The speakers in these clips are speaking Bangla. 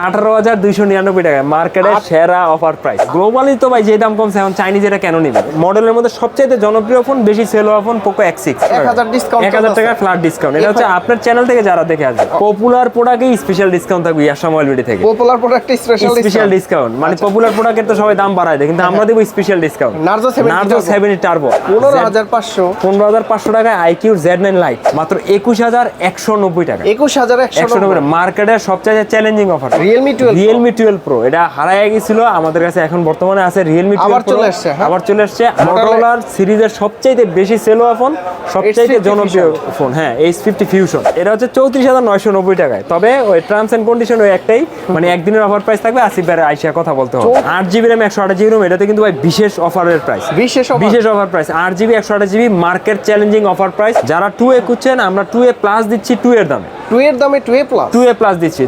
আঠারো হাজার দুইশো নিরানব্বই টাকা মার্কেটের সেরা অফার প্রাইস গ্লোবালি তো ভাই যে দাম কমছে এখন চাইনিজ এটা কেন নিবে? মডেলের মধ্যে সবচেয়ে জনপ্রিয় ফোন বেশি সেল হওয়া ফোন পোকো এক্স সিক্স এক হাজার টাকা ফ্ল্যাট ডিসকাউন্ট এটা হচ্ছে আপনার চ্যানেল থেকে যারা দেখে আসবে। পপুলার প্রোডাক্টে স্পেশাল ডিসকাউন্ট থাকবে ইয়াসা মোবাইল থেকে। পপুলার প্রোডাক্ট স্পেশাল ডিসকাউন্ট মানে পপুলার প্রোডাক্টের তো সবাই দাম বাড়ায় দেয় কিন্তু আমরা দেবো special discount Narzo 70 Narzo. Seventy turbo পনেরো হাজার পাঁচশো। পনেরো হাজার পাঁচশো টাকায় আইকিউ জেড নাইন লাইট মাত্র একুশ হাজার একশো নব্বই টাকা একুশ হাজার একশো একশো নব্বই মার্কেটের সবচেয়ে challenging offer Realme twelve Realme twelve pro এটা হারায় গেছিল আমাদের কাছে এখন বর্তমানে আছে আবার চলে এসছে, হ্যাঁ? আবার চলে মোটরোলার সিরিজের বেশি সেল হওয়া ফোন জনপ্রিয় ফোন হ্যাঁ এটা হচ্ছে চৌত্রিশ হাজার নয়শো নব্বই টাকায়। তবে ওই টার্মস এন্ড কন্ডিশন ওই একটাই মানে একদিনের অফার প্রাইস থাকবে আসিফ বাইরে আইসা কথা বলতে হবে। এটাতে কিন্তু ভাই বিশেষ অফারের প্রাইস বিশেষ। বিশেষ অফার প্রাইস আট জিবি একশো আঠাশ GB market challenging offer price যারা টু এ খুঁজছেন আমরা টু এ প্লাস দিচ্ছি টু এর দামে। টু এর দামে two A plus two A plus দিচ্ছি।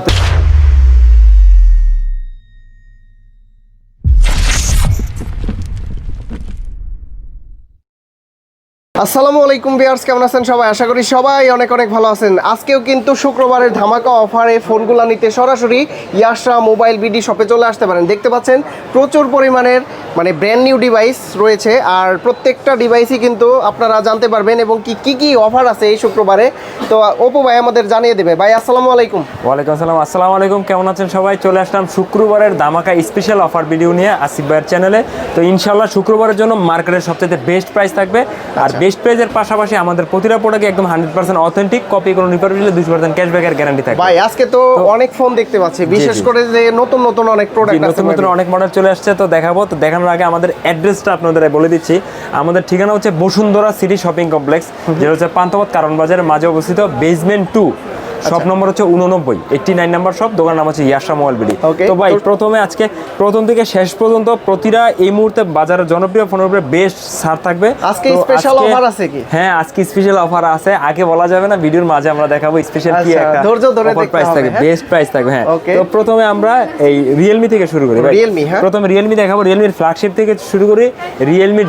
আসসালামু আলাইকুম বিয়ার্স কেমন আছেন সবাই? আশা করি সবাই অনেক অনেক ভালো আছেন। আজকেও কিন্তু শুক্রবারের ধামাকা অফারে ফোনগুলো নিতে সরাসরি ইয়াসা মোবাইল বিডি শপে চলে আসতে পারেন। দেখতে পাচ্ছেন প্রচুর পরিমাণের মানে ব্র্যান্ড নিউ ডিভাইস রয়েছে আর প্রত্যেকটা ডিভাইসই কিন্তু আপনারা জানতে পারবেন এবং কি কি কি অফার আছে এই শুক্রবারে। তো ওপো ভাই আমাদের জানিয়ে দেবে। ভাই আসসালামু আলাইকুম। ওয়ালাইকুম আসসালাম। আসসালামু আলাইকুম কেমন আছেন সবাই? চলে আসলাম শুক্রবারের ধামাকা স্পেশাল অফার ভিডিও নিয়ে আসিফ ভাইয়ের চ্যানেলে তো ইনশাল্লাহ শুক্রবারের জন্য মার্কেটের সবচেয়ে বেস্ট প্রাইস থাকবে। আর বেস্ট পেজের পাশাপাশি আমাদের প্রতিটা প্রোডাক্ট একদম হান্ড্রেড পার্সেন্ট অথেন্টিক কপি কোনো রিপেয়ার দিলে দুশো পার্সেন্ট ক্যাশব্যাকের গ্যারান্টি থাকে ভাই আজকে তো অনেক ফোন দেখতে পাচ্ছি বিশেষ করে যে নতুন নতুন অনেক প্রোডাক্ট নতুন নতুন অনেক মডেল চলে আসছে তো দেখাবো। তো দেখানোর আগে আমাদের অ্যাড্রেসটা আপনাদের বলে দিচ্ছি। আমাদের ঠিকানা হচ্ছে বসুন্ধরা সিটি শপিং কমপ্লেক্স যেটা হচ্ছে পান্থপথ কারণ বাজারের মাঝে অবস্থিত বেজমেন্ট টু শপ নম্বর হচ্ছে উননব্বই এইটটি নাইন নাম্বার শপ দোকান নাম হচ্ছে ইয়াসা মোবাইল বিডি তো ভাই প্রথমে আজকে প্রথম থেকে শেষ পর্যন্ত প্রতিটা এই মুহূর্তে বাজারের জনপ্রিয় ফোনের উপরে বেস্ট ছাড় থাকবে আজকে আজকে- offer আছে কি? হ্যাঁ আজকে স্পেশাল অফার আছে আগে বলা যাবে না ভিডিওর মাঝে আমরা দেখাবো স্পেশাল কি আচ্ছা, একটা ধৈর্য ধরে দেখতে প্রাইস থাকবে হ্যাঁ? বেস্ট প্রাইস থাকবে হ্যাঁ Okay. তো প্রথমে আমরা এই রিয়েলমি থেকে শুরু করি ভাই। Realme, হ্যাঁ? প্রথমে রিয়েলমি দেখাবো রিয়েলমির ফ্ল্যাগশিপ থেকে শুরু করি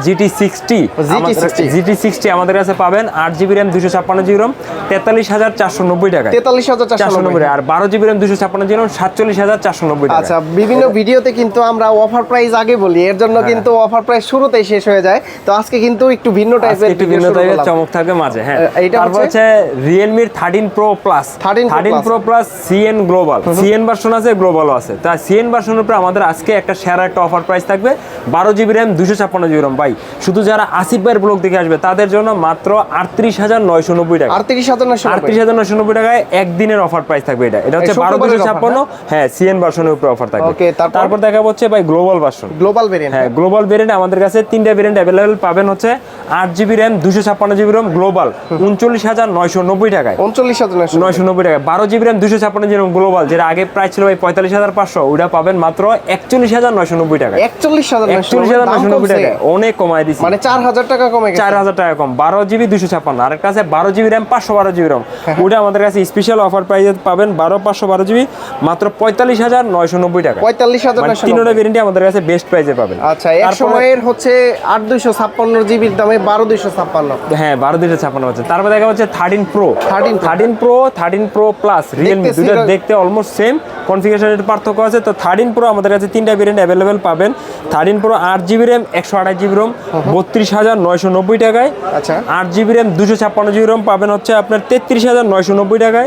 GT sixty GT60 GT sixty আমাদের কাছে পাবেন আট জিবি র্যাম দুশো ছাপ্পান্ন জিবি র্যাম তেতাল্লিশ হাজার চারশো নব্বই টাকা তেতাল্লিশ হাজার চারশো নব্বই আর বারো জিবি র্যাম দুশো ছাপ্পান্ন জিবি র্যাম সাতচল্লিশ হাজার চারশো নব্বই আচ্ছা বিভিন্ন ভিডিওতে কিন্তু আমরা অফার প্রাইস আগে বলি এর জন্য হ্যাঁ। কিন্তু অফার প্রাইস শুরুতেই শেষ হয়ে যায়। তো আজকে কিন্তু একটু ভিন্ন টাইপের একটু ভিন্ন টাইপের চমক থাকবে মাঝে হ্যাঁ। হচ্ছে? হচ্ছে রিয়েলমির thirteen pro plus 13 Pro thirteen Plus। Pro plus CN global CN version আছে গ্লোবালও আছে। তা ভার্সনের উপরে আমাদের আজকে একটা সেরা একটা অফার প্রাইস থাকবে বারো জিবি র্যাম দুশো ছাপ্পান্ন জিবি র্যাম। ভাই শুধু যারা আসিফ ভাইয়ের ব্লগ দেখে আসবে তাদের জন্য মাত্র আটত্রিশ হাজার নয়শো নব্বই টাকা। আটত্রিশ হাজার নশো আটত্রিশ হাজার নয়শো নব্বই টাকায় একদিনের অফার প্রাইস থাকবে এটা। এটা হচ্ছে বারো দুশো ছাপ্পান্ন হ্যাঁ সিএন ভার্সনের উপরে অফার থাকবে। তারপর? দেখা হচ্ছে ভাই গ্লোবাল ভার্সন গ্লোবাল ভেরিয়েন্ট হ্যাঁ গ্লোবাল ভেরিয়েন্ট আমাদের কাছে তিনটা ভেরিয়েন্ট অ্যাভেলেবেল পাবেন হচ্ছে আট জিবি র্যাম দুশো ছাপ্পান্ন জিবি র্যাম গ্লোবাল উনচল্লিশ হাজার নয়শো নব্বই টাকায়। উনচল্লিশ হাজার নয়শো নব্বই। টাকা বারো জিবি র্যাম দুশো ছাপ্পান্ন জিবি র্যাম গ্লোবাল যেটা আগে প্রাইস ছিল ভাই পঁয়তাল্লিশ হাজার পাঁচশো ওটা পাবেন মাত্র একচল্লিশ হাজার নয়শো নব্বই টাকা একচল্লিশ হাজার একচল্লিশ হাজার নয়শো নব্বই টাকা অনেক কমায় দিচ্ছি মানে চার হাজার টাকা কমে গেছে। চার হাজার টাকা কম। বারো জিবি দুশো ছাপ্পান্ন। আর কাছে বারো জিবি র্যাম পাঁচশো বারো জিবি র্যাম হ্যাঁ, ওটা আমাদের কাছে স্পেশাল অফার প্রাইসে পাবেন বারো পাঁচশো বারো জিবি মাত্র পঁয়তাল্লিশ হাজার নয়শো নব্বই টাকা। পঁয়তাল্লিশ হাজার মানে তিনোটা আমাদের কাছে বেস্ট প্রাইসে পাবেন। আচ্ছা এক সময়ের হচ্ছে আট দুইশো ছাপ্পান্ন জিবির দামে বারো দুইশো ছাপ্পান্ন। হ্যাঁ বারো দুইটা ছাপানো হচ্ছে। তারপর দেখা হচ্ছে thirteen pro 13 Pro। Thirteen pro thirteen pro plus Realme দুটো দেখতে অলমোস্ট সেম কনফিগারেশনের পার্থক্য আছে। তো থার্টিন প্রো আমাদের কাছে তিনটা ভেরিয়েন্ট অ্যাভেলেবেল পাবেন। থার্টিন প্রো আট জিবি র্যাম একশো আঠাশ জিবি রোম বত্রিশ হাজার নয়শো নব্বই টাকায়। আচ্ছা। আট জিবি র্যাম দুশো ছাপ্পান্ন জিবি রোম পাবেন হচ্ছে আপনার তেত্রিশ হাজার নয়শো নব্বই টাকায়।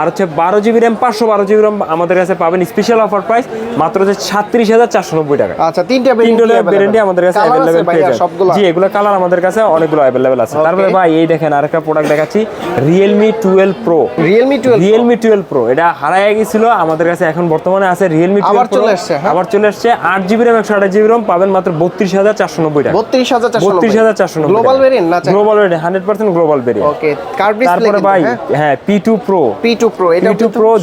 আর হচ্ছে বারো জিবি র্যাম পাঁচশো বারো জিবি রোম আমাদের কাছে পাবেন স্পেশাল অফার প্রাইস মাত্র হচ্ছে সাতত্রিশ হাজার চারশো নব্বই টাকা। আচ্ছা তিনটা তিনটে আমাদের কাছে অ্যাভেলেবেল পেয়ে সবগুলো জি এগুলো কালার আমাদের কাছে অনেকগুলো অ্যাভেলেবেল আছে। তারপরে ভাই এই দেখেন আরেকটা প্রোডাক্ট দেখাচ্ছি Realme twelve pro Realme twelve Realme twelve pro এটা হারায় গেছিল আমাদের কাছে এখন বর্তমানে আছে রিয়েলমি আবার টুয়েলভ চলে হ্যাঁ? আবার চলে এসছে আট জিবি র্যাম একশো আঠাশ জিবি রোম পাবেন মাত্র বত্রিশ হাজার চারশো নব্বই টাকা। বত্রিশ হাজার চারশো বত্রিশ হাজার চারশো নব্বই গ্লোবাল ভেরিয়েন্ট না global variant hundred percent global variant okay তারপরে ভাই হ্যাঁ। P two pro P two pro এটা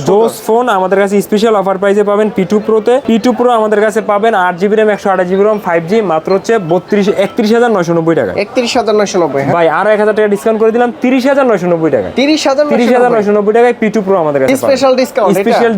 জোস ফোন আমাদের কাছে স্পেশাল অফার প্রাইসে পাবেন আমাদের কাছে পাবেন মাত্র হচ্ছে বত্রিশ একত্রিশ হাজার নয়শো নব্বই টাকা। একত্রিশ হাজার নশো নব্বই হ্যাঁ। ভাই আরও এক হাজার টাকা ডিসকাউন্ট করে দিলাম তিরিশ হাজার নয়শো নব্বই টাকা। তিরিশ হাজার তিরিশ হাজার নয়শো নব্বই টাকায় আমাদের কাছে স্পেশাল ডিসকাউন্ট স্পেশাল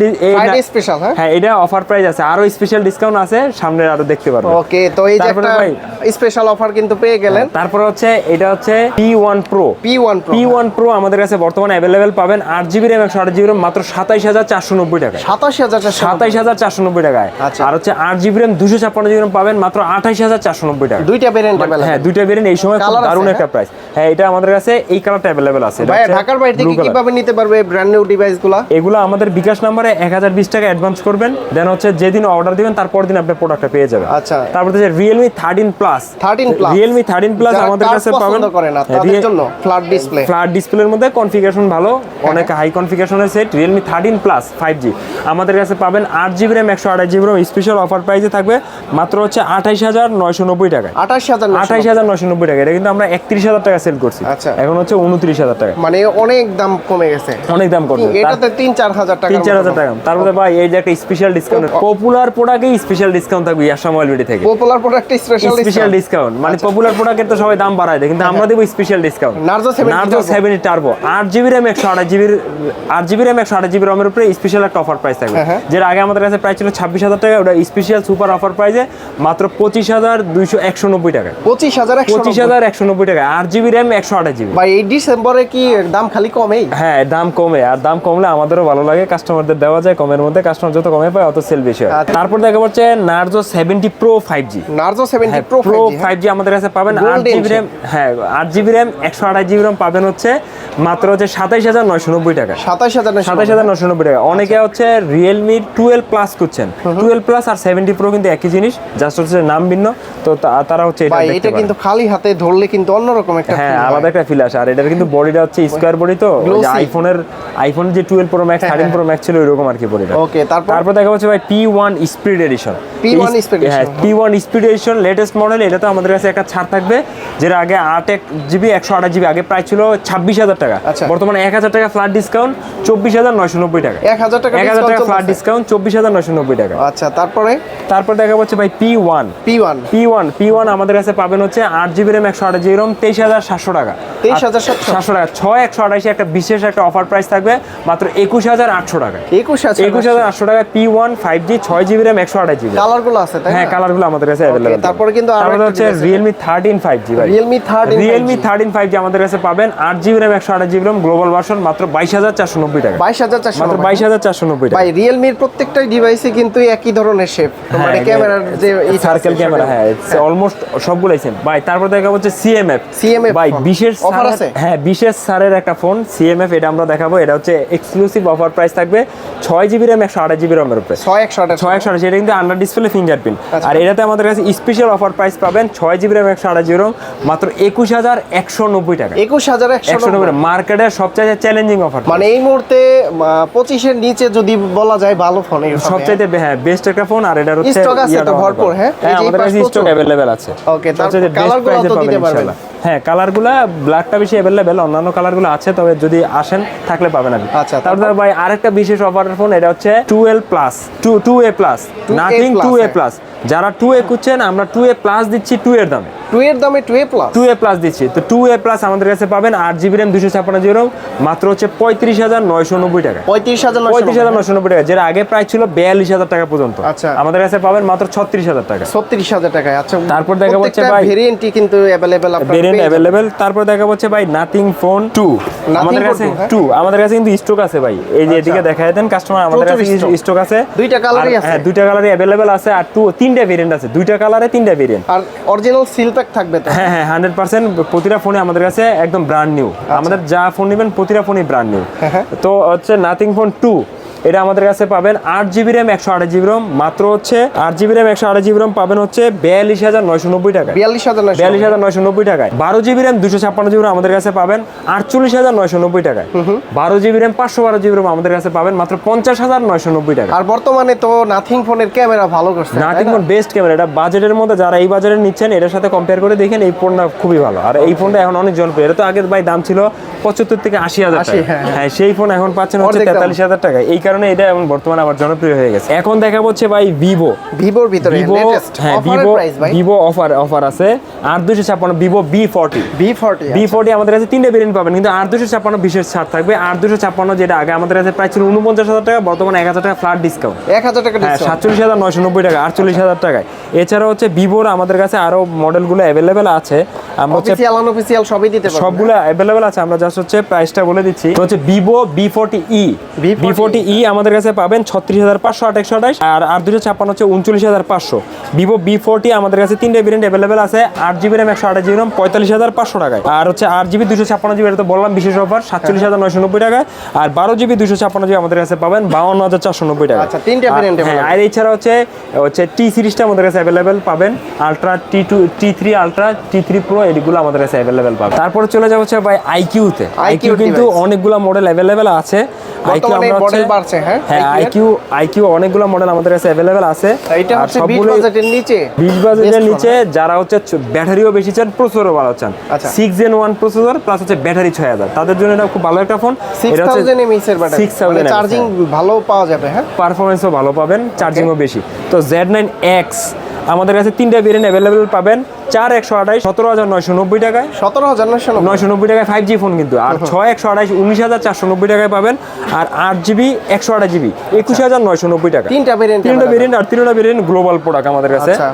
স্পেশাল হ্যাঁ? হ্যাঁ এটা অফার প্রাইস আছে। আরও স্পেশাল ডিসকাউন্ট আছে সামনে আরও দেখতে পারবেন। ওকে তো এই যে একটা ভাই- স্পেশাল অফার কিন্তু পেয়ে গেলেন। তারপর হচ্ছে এটা হচ্ছে P one pro P one pro P one pro আমাদের কাছে বর্তমানে অ্যাভেলেবেল পাবেন আট জিবি আট জিবি র্যাম মাত্র সাতাইশ হাজার চারশো নব্বই টাকায়। সাতাশ হাজার সাতাইশ হাজার চারশো নব্বই টাকায়। আচ্ছা। আর হচ্ছে আট জিবি র্যাম দুশো ছাপ্পান্ন জিবি র্যাম পাবেন মাত্র আঠাইশ হাজার চারশো নব্বই টাকা দুইটা ভেরিয়েন্ট হ্যাঁ দুইটা বেরেন এই সময় খুব দারুণ হ্যাঁ? একটা প্রাইস হ্যাঁ এটা আমাদের কাছে এই কালারটা অ্যাভেলেবেল আছে। ভাই ঢাকার বাইরে থেকে কীভাবে নিতে পারবে ব্র্যান্ড নিউ ডিভাইসগুলা এগুলো আমাদের বিকাশ নাম্বারে এক হাজার বিশ টাকা অ্যাডভান্স করবেন। দেন হচ্ছে যেদিন অর্ডার দিবেন তারপর দিন আপনি প্রোডাক্টটা পেয়ে যাবেন। আচ্ছা। তারপর হচ্ছে Realme thirteen plus 13 plus Realme thirteen plus আমাদের কাছে পাবেন। ফ্ল্যাট ডিসপ্লে ফ্ল্যাট ডিসপ্লের মধ্যে কনফিগারেশন ভালো অনেক high কনফিগারেশনের set Realme thirteen plus five G আমাদের কাছে পাবেন আট জিবি র্যাম একশো আঠাশ জিবি র্যাম স্পেশাল অফার প্রাইসে থাকবে মাত্র হচ্ছে আঠাইশ হাজার নয়শো নব্বই টাকা। আঠাশ হাজার আঠাইশ হাজার নয়শো নব্বই টাকা। এটা কিন্তু আমরা একত্রিশ হাজার টাকা সেল করছি। আচ্ছা। এখন হচ্ছে উনত্রিশ হাজার টাকা। মানে অনেক দাম কমে গেছে। অনেক দাম করবে এটাতে তিন চার হাজার টাকা তিন চার হাজার টাকা। তারপরে ভাই এই যে একটা স্পেশাল ডিসকাউন্ট পপুলার প্রোডাক্টে স্পেশাল ডিসকাউন্ট থাকবে ইয়াসা মোবাইল থেকে। Popular product special special discount মানে আচ্ছা। পপুলার প্রোডাক্টের তো সবাই দাম বাড়ায় দেয় কিন্তু আমরা দেবো special discount Narzo 70 Narzo seven turbo আট জিবি র্যাম একশো আঠাশ জিবির আট জিবি র্যাম একশো আঠাশ জিবি রমের উপরে স্পেশাল একটা অফার প্রাইস থাকবে। হ্যাঁ, হ্যাঁ। যেটা আগে আমাদের কাছে প্রাইস ছিল ছাব্বিশ হাজার টাকা ওটা স্পেশাল সুপার অফার প্রাইসে মাত্র পঁচিশ হাজার দুইশো একশো নব্বই টাকা। পঁচিশ হাজার পঁচিশ হাজার একশো নব্বই টাকা আট জিবি র্যাম একশো আঠাশ জিবি ভাই এই ডিসেম্বরে কি দাম খালি কমেই? হ্যাঁ দাম কমে আর দাম কমলে আমাদেরও ভালো লাগে কাস্টমারদের দেওয়া যায় কমের মধ্যে কাস্টমার যত কমে পায় অত সেল বেশি হয়। আচ্ছা। তারপর দেখা যাচ্ছে Narzo seventy pro five G Narzo seventy pro pro five G আমাদের কাছে পাবেন আট জিবি র্যাম হ্যাঁ আট জিবি র্যাম একশো আঠাশ জিবি র্যাম পাবেন হচ্ছে মাত্র হচ্ছে সাতাইশ হাজার নয়শো নব্বই টাকা। সাতাশ হাজার সাতাইশ হাজার নশো নব্বই টাকা। অনেকে হচ্ছে রিয়েলমি টুয়েলভ প্লাস করছেন টুয়েলভ প্লাস আর সেভেন্টি প্রো কিন্তু একই জিনিস জাস্ট হচ্ছে নাম ভিন্ন। তো তারা হচ্ছে এটা। কিন্তু খালি হাতে ধরলে কিন্তু অন্যরকম একটা হ্যাঁ আলাদা একটা ফিল আসে। আর এটার কিন্তু বডিটা হচ্ছে স্কোয়ার বডি তো আইফোনের আইফোন যে twelve pro max thirteen pro max ছিল ওইরকম আর কি বডিটা Okay, তারপর? তারপর দেখা যাচ্ছে ভাই P one speed edition P1 Speed Edition। হ্যাঁ P one speed edition latest model এটা তো আমাদের কাছে একটা ছাড় থাকবে যেটা আগে আট এক জিবি একশো আঠাশ জিবি আগে প্রায় ছিল ছাব্বিশ হাজার টাকা। আচ্ছা। বর্তমানে এক হাজার টাকা ফ্ল্যাট ডিসকাউন্ট চব্বিশ হাজার নয়শো নব্বই টাকা। এক হাজার টাকা এক হাজার টাকা ফ্ল্যাট ডিসকাউন্ট চব্বিশ হাজার নয়শো নব্বই টাকা। আচ্ছা তারপরে? তারপর দেখা যাচ্ছে ভাই P one P one P one P one আমাদের কাছে পাবেন হচ্ছে আট জিবি র্যাম একশো আঠাশ জিবি র্যাম তেইশ হাজার সাতশো টাকা। 23,700 সাতশো। টাকা ছয় একশো আঠাশি একটা বিশেষ একটা অফার প্রাইস থাকবে মাত্র একুশ হাজার আটশো টাকা। একুশ হাজার একুশ হাজার আটশো টাকা পি ওয়ান ফাইভ জি ছয় জিবি র্যাম একশো আঠাশ জিবি কালারগুলো আছে হ্যাঁ কালারগুলো আমাদের কাছে অ্যাভেলেবল তারপরে কিন্তু আরও একটা হচ্ছে রিয়েলমি থার্টিন ফাইভ জি ভাই। Realme thirteen Realme thirteen five G আমাদের কাছে পাবেন আট জিবি র্যাম একশো আঠাশ জিবি র্যাম গ্লোবাল ভার্সন মাত্র বাইশ হাজার চারশো নব্বই টাকা। বাইশ হাজার চারশো মাত্র বাইশ হাজার চারশো নব্বই টাকা। ভাই রিয়েলমির প্রত্যেকটা ডিভাইসে কিন্তু একই ধরনের শেপ মানে ক্যামেরার যে সার্কেল ক্যামেরা হ্যাঁ অলমোস্ট সবগুলাই সেম ভাই তারপর দেখা হচ্ছে সিএমএফ CMF ভাই বিশেষ ছাড়ের- আছে? হ্যাঁ বিশেষ সারের একটা ফোন সিএমএফ এটা আমরা দেখাবো। এটা হচ্ছে এক্সক্লুসিভ অফার প্রাইস থাকবে ছয় জিবি র্যাম একশো আঠাশ জিবি র্যামের উপরে। ছয় একশো আঠাশ। ছয় একশো আঠাশ এটা কিন্তু আন্ডার ডিসপ্লে ফিঙ্গারপ্রিন্ট। আর এটাতে আমাদের কাছে স্পেশাল অফার প্রাইস পাবেন ছয় জিবি র্যাম একশো আঠাশ জিবি মাত্র একুশ হাজার একশো নব্বই টাকা। একুশ হাজার একশো একশো নব্বই মার্কেটের সবচেয়ে চ্যালেঞ্জিং অফার মানে এই মুহূর্তে পঁচিশের নিচে যদি বলা যায় ভালো ফোন সবচাইতে হ্যাঁ বেস্ট একটা ফোন আর এটা হচ্ছে স্টক আছে তো ভরপুর, হ্যাঁ? হ্যাঁ আমাদের কাছে স্টক আছে। ওকে গুলো তো দিতে পারবেন। হ্যাঁ কালারগুলা ব্ল্যাকটা বেশি অ্যাভেলেবেল অন্যান্য কালারগুলো আছে তবে যদি আসেন থাকলে পাবেন আপনি আচ্ছা, তারপর ভাই আরেকটা বিশেষ অফারের ফোন এটা হচ্ছে twelve plus two two A plus 2A nothing two A হ্যাঁ। প্লাস যারা টু এ খুঁজছেন আমরা টু এ প্লাস দিচ্ছি টু এর দামে টু এর দামে two A plus two A plus দিচ্ছি তো টু এ প্লাস আমাদের কাছে পাবেন আট জিবি র্যাম দুশো ছাপ্পান্ন জিবি মাত্র হচ্ছে পঁয়ত্রিশ হাজার নয়শো নব্বই টাকা পঁয়ত্রিশ হাজার পঁয়ত্রিশ হাজার নশো নব্বই টাকা যেটা আগে প্রায় ছিল বিয়াল্লিশ হাজার টাকা পর্যন্ত আচ্ছা। আমাদের কাছে পাবেন মাত্র ছত্রিশ হাজার টাকা ছত্রিশ হাজার টাকায় আচ্ছা তারপর দেখা যাচ্ছে ভাই- ভেরিয়েন্টই কিন্তু অ্যাভেলেবেল আপনার পেয়ে অ্যাভেলেবেল তারপর দেখা যাচ্ছে ভাই নাথিং ফোন টু আমাদের কাছে 2, হ্যাঁ? টু আমাদের কাছে কিন্তু স্টক আছে ভাই। এই যে এদিকে দেখা দেন কাস্টমার আমাদের কাছে স্টক আছে। দুইটা colour-ই আর- আছে? হ্যাঁ দুইটা কালারই অ্যাভেলেবেল আছে। আর টু তিনটা ভেরিয়েন্ট আছে। দুইটা কালারে তিনটা ভেরিয়েন্ট আর অরিজিনাল সিল প্যাক থাকবে তো? হ্যাঁ হ্যাঁ হান্ড্রেড পার্সেন্ট প্রতিটা ফোনে আমাদের কাছে একদম ব্র্যান্ড নিউ আমাদের যা ফোন নেবেন প্রতিটা ফোনই ব্র্যান্ড নিউ আচ্ছা। হ্যাঁ, হ্যাঁ। তো হচ্ছে নাথিং ফোন টু এটা আমাদের কাছে পাবেন আট জিবি র্যাম একশো আঠাশ জিবি রম মাত্র হচ্ছে আট জিবি র্যাম একশো আঠাশ জিবি রম পাবেন হচ্ছে বিয়াল্লিশ হাজার নয়শো নব্বই টাকা বিয়াল্লিশ হাজার বিয়াল্লিশ হাজার নয়শো নব্বই টাকায়। বারো জিবি র্যাম দুশো ছাপ্পান্ন জিবি RAM আমাদের কাছে পাবেন আটচল্লিশ হাজার নয়শো নব্বই টাকায়। বারো জিবি র্যাম পাঁচশো বারো জিবি RAM আমাদের কাছে পাবেন মাত্র পঞ্চাশ হাজার নয়শো নব্বই টাকা আর বর্তমানে তো নাথিং ফোনের ক্যামেরা ভালো করছে নাথিং ফোন বেস্ট ক্যামেরা এটা বাজেটের মধ্যে যারা এই বাজারে নিচ্ছেন এটার সাথে কম্পেয়ার করে দেখেন এই ফোনটা খুবই ভালো। আর এই ফোনটা এখন অনেক জনপ্রিয়। এটা তো আগের ভাই দাম ছিল পঁচাত্তর থেকে আশি হাজার 80, টাকা। হ্যাঁ, হ্যাঁ। হ্যাঁ সেই ফোন এখন পাচ্ছেন হচ্ছে তেতাল্লিশ হাজার টাকা এই কারণে কারণে এটা এখন বর্তমানে আবার জনপ্রিয় হয়ে গেছে। এখন দেখা হচ্ছে ভাই ভিভো ভিভোর ভিতরে ভিভো লেটেস্ট হ্যাঁ ভিভো প্রাইস ভাই। ভিভো অফার অফার আছে। আর দুশো ছাপ্পান্ন Vivo V forty V forty V forty আমাদের কাছে তিনটে ভেরিয়েন্ট পাবেন কিন্তু আট দুশো ছাপ্পান্ন বিশেষ ছাড় থাকবে। আট দুশো ছাপ্পান্ন যেটা আগে আমাদের কাছে প্রায় ছিল উনপঞ্চাশ হাজার টাকা বর্তমানে এক হাজার টাকা ফ্ল্যাট ডিসকাউন্ট এক হাজার টাকা হ্যাঁ ডিসকাউন্ট সাতচল্লিশ হাজার নয়শো নব্বই টাকা আটচল্লিশ হাজার টাকায়। এছাড়া হচ্ছে ভিভোর আমাদের কাছে আরও মডেলগুলো অ্যাভেলেবেল আছে। আমরা হচ্ছে অফিসিয়াল সবই দিতে পারবেন সবগুলো অ্যাভেলেবেল আছে আমরা জাস্ট হচ্ছে প্রাইসটা বলে দিচ্ছি। তো হচ্ছে Vivo V forty E V40e V forty E আমাদের কাছে পাবেন ছত্রিশ হাজার পাঁচশো আট একশো আঠাশ আর আর দুশো ছাপ্পান্ন হচ্ছে উনচল্লিশ হাজার পাঁচশো। ভিভো বি ফোর্টি আমাদের কাছে তিনটে ভেরিয়েন্ট অ্যাভেলেবেল আছে আট জিবি র্যাম একশো আঠাশ জিবি র্যাম পঁয়তাল্লিশ হাজার পাঁচশো টাকায়। আর হচ্ছে আট জিবি দুশো ছাপ্পান্ন জিবি এটা তো বললাম বিশেষ অফার সাতচল্লিশ হাজার নয়শো নব্বই টাকায় আর বারো জিবি দুশো ছাপ্পান্ন জিবি আমাদের কাছে পাবেন বাউন্ন হাজার চারশো নব্বই টাকা। আচ্ছা, তিনটে হ্যাঁ আর এছাড়া হচ্ছে হচ্ছে টি সিরিজটা আমাদের কাছে অ্যাভেলেবেল পাবেন ultra T two T three ultra T three pro এগুলো আমাদের কাছে অ্যাভেলেবেল পাবেন। তারপরে চলে যাব হচ্ছে ভাই আইকিউতে আইকিউ কিন্তু। অনেকগুলো মডেল অ্যাভেলেবেল আছে। IQ আমরা মডেল বাড়ছে হ্যাঁ? হ্যাঁ আইকিউ আইকিউ অনেকগুলো মডেল আমাদের কাছে অ্যাভেলেবেল আছে। এটা হচ্ছে বিশ সবগুলোই বাজেটের নিচে। বিশ বাজেটের নিচে যারা হচ্ছে ব্যাটারিও বেশি চান প্রসেসরও ভালো চান। আচ্ছা। জেন ওয়ান প্রসেসর প্লাস হচ্ছে ব্যাটারি ছয় হাজার। তাদের জন্য এটা খুব ভালো একটা ফোন এর ব্যাটারি থাউজেন্ড চার্জিং ভালো পাওয়া যাবে হ্যাঁ? ভালো পাবেন চার্জিংও বেশি। তো আমাদের কাছে তিনটা ভেরিয়েন্ট অ্যাভেলেবেল পাবেন। চার একশো আঠাশ সতেরো হাজার নয়শো নব্বই টাকায়। সতেরো হাজার নয়শো নব্বই। টাকায় ফাইভ জি ফোন কিন্তু। আর ছয় একশো আঠাশ উনিশ হাজার চারশো নব্বই টাকায় পাবেন। আর আট জিবি একশো আঠাশ জিবি একুশ হাজার নয়শো নব্বই টাকা। তিনটা ভেরিয়েন্ট তিনটা ভেরিয়েন্ট আর তিনটা ভেরিয়েন্ট গ্লোবাল প্রোডাক্ট আমাদের কাছে আচ্ছা,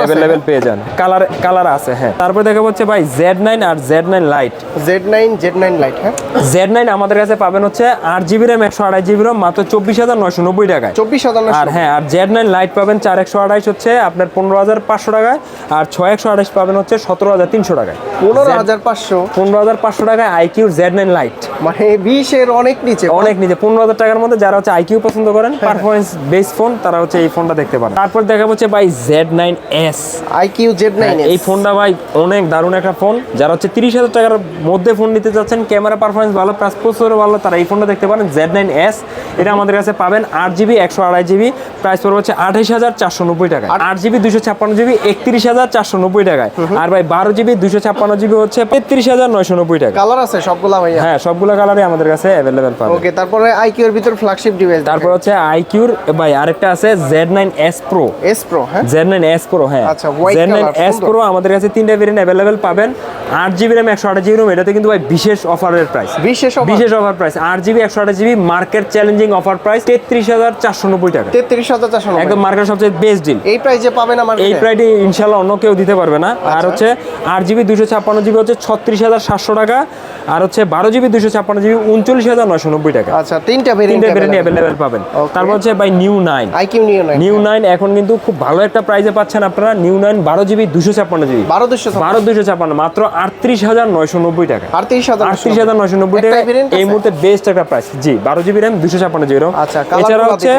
অ্যাভেলেবেল পেয়ে যান। কালার কালার আছে হ্যাঁ। তারপর দেখা হচ্ছে ভাই জেড নাইন আর Z nine lite Z nine Z nine lite হ্যাঁ? জেড নাইন আমাদের কাছে পাবেন হচ্ছে আট জিবি র্যাম একশো আঠাশ জিবি র্যাম মাত্র চব্বিশ হাজার নয়শো নব্বই টাকায়। চব্বিশ হাজার আর হ্যাঁ আর জেড নাইন লাইট পাবেন চার একশো আঠাশ হচ্ছে আপনার পনেরো হাজার পাঁচশো টাকায়। আর ছয় একশো আঠাশ পাবেন হচ্ছে সতেরো হাজার তিনশো টাকায়। পনেরো হাজার পাঁচশো। পনেরো হাজার পাঁচশো টাকায় আইকিউ জেড নাইন লাইট মানে বিশের অনেক নিচে। অনেক নিচে। পনেরো হাজার টাকার মধ্যে যারা হচ্ছে আইকিউ পছন্দ করেন পারফরমেন্স বেস ফোন তারা হচ্ছে এই ফোনটা দেখতে পারেন। তারপর দেখা হচ্ছে ভাই Z nine S iQOO Z nine এই ফোনটা ভাই অনেক দারুণ একটা ফোন যারা হচ্ছে তিরিশ হাজার টাকার মধ্যে ফোন নিতে চাচ্ছেন ক্যামেরা পারফরমেন্স ভালো প্লাস প্রসেসরও ভালো তারা এই ফোনটা দেখতে পারেন জেড নাইন এস এটা আমাদের কাছে পাবেন আট জিবি একশো আড়াই জিবি প্রাইস পড়বে হচ্ছে আঠাইশ হাজার চারশো নব্বই টাকা আট জিবি দুশো ছাপ্পান্ন জিবি একত্রিশ হাজার চারশো নব্বই টাকায়। আর ভাই বারো জিবি দুশো ছাপ্পান্ন জিবি হচ্ছে তেত্রিশ হাজার নয়শো নব্বই টাকা। কালার আছে সবগুলা ভাইয়া? হ্যাঁ সবগুলো কালারই আমাদের কাছে অ্যাভেলেবেল পাবেন। ওকে তারপরে আইকিউ এর ভিতর ফ্ল্যাগশিপ ডিভাইস তারপর হচ্ছে আইকিউর ভাই আরেকটা আছে Z nine S pro S pro হ্যাঁ? জেড নাইন এস প্রো হ্যাঁ। আচ্ছা, জেড নাইন এস প্রো আমাদের কাছে তিনটা ভেরিয়েন্ট অ্যাভেলেবেল পাবেন। আট জিবি র্যাম একশো আঠাশ জিবি র্যাম এটাতে কিন্তু ভাই বিশেষ অফারের প্রাইস বিশেষ বিশেষ অফার প্রাইস আট জিবি একশো আঠাশ GB market challenging offer price তেত্রিশ হাজার চারশো নব্বই টাকা। তেত্রিশ হাজার চারশো একদম মার্কেট সবচেয়ে বেস্ট ডিল এই প্রাইজে পাবেন আমার এই প্রাইডে ইনশাল্লাহ অন্য কেউ দিতে পারবে না। আর আচ্ছা। হচ্ছে আট জিবি দুশো ছাপ্পান্ন জিবি হচ্ছে ছত্রিশ হাজার সাতশো টাকা। আর হচ্ছে বারো জিবি দুশো ছাপ্পান্ন জিবি উনচল্লিশ হাজার নয়শো নব্বই টাকা। আচ্ছা তিনটা তিনটে ভেরিয়েন্ট অ্যাভেলেবেল পাবেন। তারপর হচ্ছে ভাই নিউ নাইন আইকিউ নিয়ে নাই নিউ নাইন এখন কিন্তু খুব ভালো একটা প্রাইজে পাচ্ছেন আপনারা। নিউ নাইন বারো জিবি দুশো ছাপ্পান্ন জিবি। বারো দুশো বারো দুশো ছাপ্পান্ন মাত্র আটত্রিশ হাজার নয়শো নব্বই টাকা। আটত্রিশ হাজার আটত্রিশ হাজার নয়শো নব্বই টাকা এই মুহূর্তে বেস্ট একটা প্রাইস জি বারো জিবি র্যাম দুশো ছাপ্পান্ন জিবি আচ্ছা, এছাড়া হচ্ছে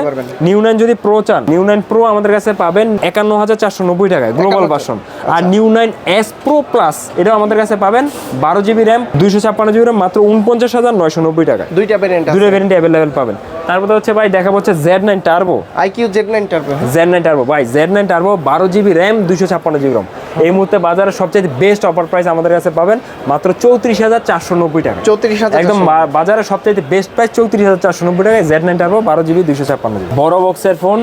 নিউ নাইন যদি প্রো চান নিউ নাইন প্রো আমাদের কাছে পাবেন একান্ন হাজার চারশো নব্বই টাকায় গ্লোবাল 51,000 ভার্সন আর neo nine S pro plus এটা আমাদের কাছে পাবেন। বারো জিবি র্যাম দুইশো ছাপ্পান্ন জিবি র্যাম মাত্র উনপঞ্চাশ হাজার নয়শো নব্বই টাকা দুইটা ভ্যারিয়েন্ট দুইটা ভ্যারিয়েন্ট অ্যাভেলেবেল পাবেন। তারপরে হচ্ছে ভাই দেখা হচ্ছে Z nine turbo iQOO Z nine turbo Z nine turbo ভাই জেড নাইন টার্বো বারো জিবি র্যাম দুশো ছাপ্পান্ন জিবি রম এই মুহূর্তে বাজারে সবচেয়ে বেস্ট অফার প্রাইস আমাদের কাছে পাবেন মাত্র চৌত্রিশ হাজার চারশো নব্বই টাকা চৌত্রিশ হাজার একদম বাজারে সবচেয়ে বেস্ট প্রাইস চৌত্রিশ হাজার চারশো নব্বই টাকায় জেড নাইন টার্বো বারো জিবি দুশো ছাপ্পান্ন জিবি বড় বক্সের phone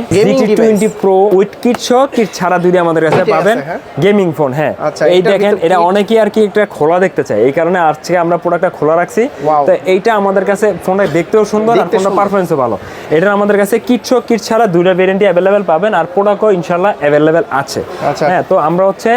twenty pro with kit সহ কিট ছাড়া দুইটা আমাদের কাছে পাবেন হ্যাঁ? গেমিং ফোন হ্যাঁ। আচ্ছা, এই দেখেন এটা অনেকেই আর কি একটা খোলা দেখতে চায়। এই কারণে আজকে আমরা প্রোডাক্টটা খোলা রাখছি। তো এইটা আমাদের কাছে ফোনটা দেখতেও সুন্দর আর ফোনটা সুন্দর। পারফরমেন্সও ভালো। এটা আমাদের কাছে কিট সহ কিট ছাড়া দুইটা ভেরিয়েন্টই অ্যাভেলেবেল পাবেন আর প্রোডাক্টও ইনশাল্লাহ অ্যাভেলেবেল আছে। আচ্ছা। হ্যাঁ তো আমরা হচ্ছে